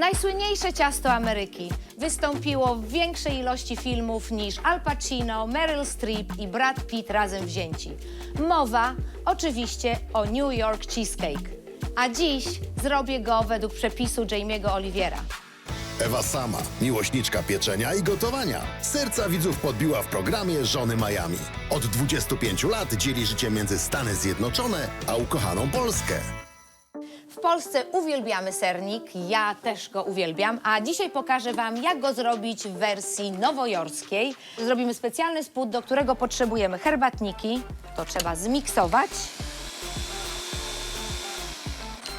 Najsłynniejsze ciasto Ameryki wystąpiło w większej ilości filmów niż Al Pacino, Meryl Streep i Brad Pitt razem wzięci. Mowa oczywiście o New York Cheesecake. A dziś zrobię go według przepisu Jamie'ego Oliviera. Ewa sama, miłośniczka pieczenia i gotowania. Serca widzów podbiła w programie Żony Miami. Od 25 lat dzieli życie między Stany Zjednoczone a ukochaną Polskę. W Polsce uwielbiamy sernik, ja też go uwielbiam, a dzisiaj pokażę Wam, jak go zrobić w wersji nowojorskiej. Zrobimy specjalny spód, do którego potrzebujemy herbatniki, to trzeba zmiksować.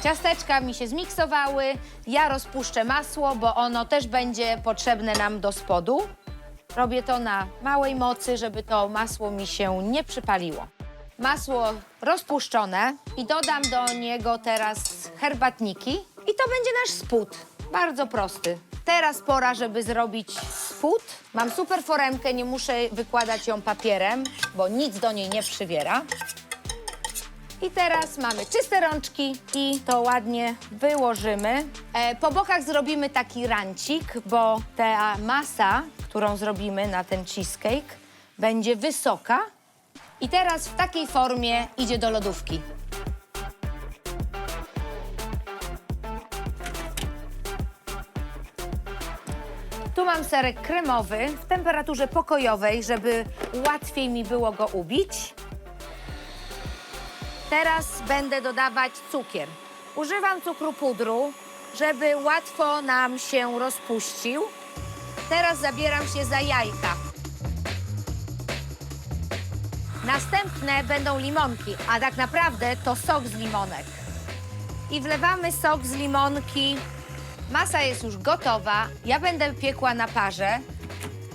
Ciasteczka mi się zmiksowały, ja rozpuszczę masło, bo ono też będzie potrzebne nam do spodu. Robię to na małej mocy, żeby to masło mi się nie przypaliło. Masło rozpuszczone i dodam do niego teraz herbatniki i to będzie nasz spód. Bardzo prosty. Teraz pora, żeby zrobić spód. Mam super foremkę, nie muszę wykładać ją papierem, bo nic do niej nie przywiera. I teraz mamy czyste rączki i to ładnie wyłożymy. E, po bokach zrobimy taki rancik, bo ta masa, którą zrobimy na ten cheesecake, będzie wysoka. I teraz w takiej formie idzie do lodówki. Tu mam serek kremowy w temperaturze pokojowej, żeby łatwiej mi było go ubić. Teraz będę dodawać cukier. Używam cukru pudru, żeby łatwo nam się rozpuścił. Teraz zabieram się za jajka. Następne będą limonki, a tak naprawdę to sok z limonek. I wlewamy sok z limonki. Masa jest już gotowa. Ja będę piekła na parze.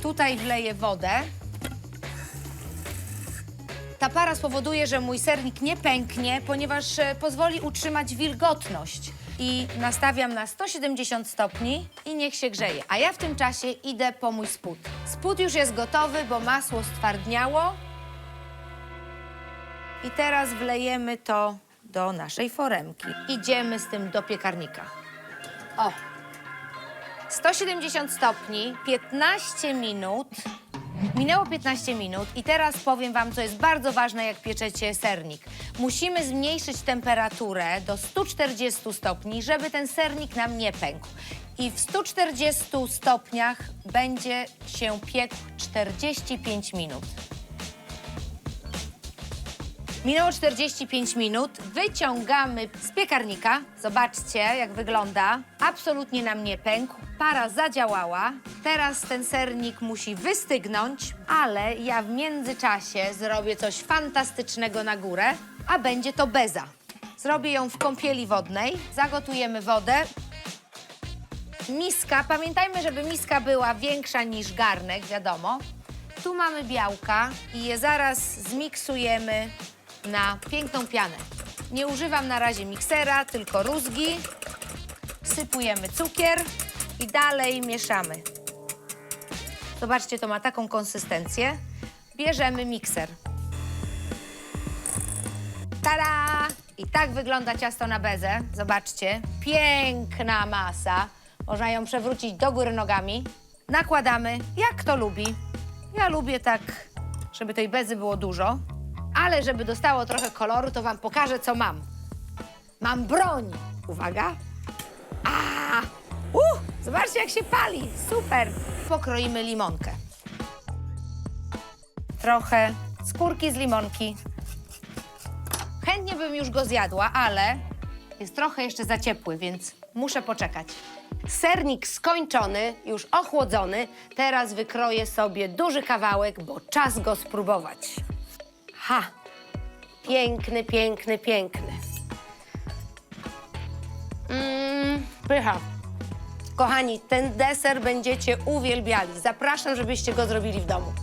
Tutaj wleję wodę. Ta para spowoduje, że mój sernik nie pęknie, ponieważ e, pozwoli utrzymać wilgotność. I nastawiam na 170 stopni i niech się grzeje. A ja w tym czasie idę po mój spód. Spód już jest gotowy, bo masło stwardniało. I teraz wlejemy to do naszej foremki. Idziemy z tym do piekarnika. O! 170 stopni, 15 minut. Minęło 15 minut i teraz powiem Wam, co jest bardzo ważne, jak pieczecie sernik. Musimy zmniejszyć temperaturę do 140 stopni, żeby ten sernik nam nie pękł. I w 140 stopniach będzie się piekł 45 minut. Minęło 45 minut. Wyciągamy z piekarnika. Zobaczcie, jak wygląda. Absolutnie nam nie pękł. Para zadziałała. Teraz ten sernik musi wystygnąć, ale ja w międzyczasie zrobię coś fantastycznego na górę, a będzie to beza. Zrobię ją w kąpieli wodnej. Zagotujemy wodę. Miska. Pamiętajmy, żeby miska była większa niż garnek, wiadomo. Tu mamy białka i je zaraz zmiksujemy na piękną pianę. Nie używam na razie miksera, tylko rózgi. Wsypujemy cukier i dalej mieszamy. Zobaczcie, to ma taką konsystencję. Bierzemy mikser. Tada! I tak wygląda ciasto na bezę. Zobaczcie, piękna masa. Można ją przewrócić do góry nogami. Nakładamy, jak kto lubi. Ja lubię tak, żeby tej bezy było dużo. Ale żeby dostało trochę koloru, to wam pokażę, co mam. Mam broń. Uwaga. A! Uh! Zobaczcie, jak się pali. Super. Pokroimy limonkę. Trochę skórki z limonki. Chętnie bym już go zjadła, ale jest trochę jeszcze za ciepły, więc muszę poczekać. Sernik skończony, już ochłodzony. Teraz wykroję sobie duży kawałek, bo czas go spróbować. Ha! Piękny, piękny, piękny. Mmm, pycha. Kochani, ten deser będziecie uwielbiali. Zapraszam, żebyście go zrobili w domu.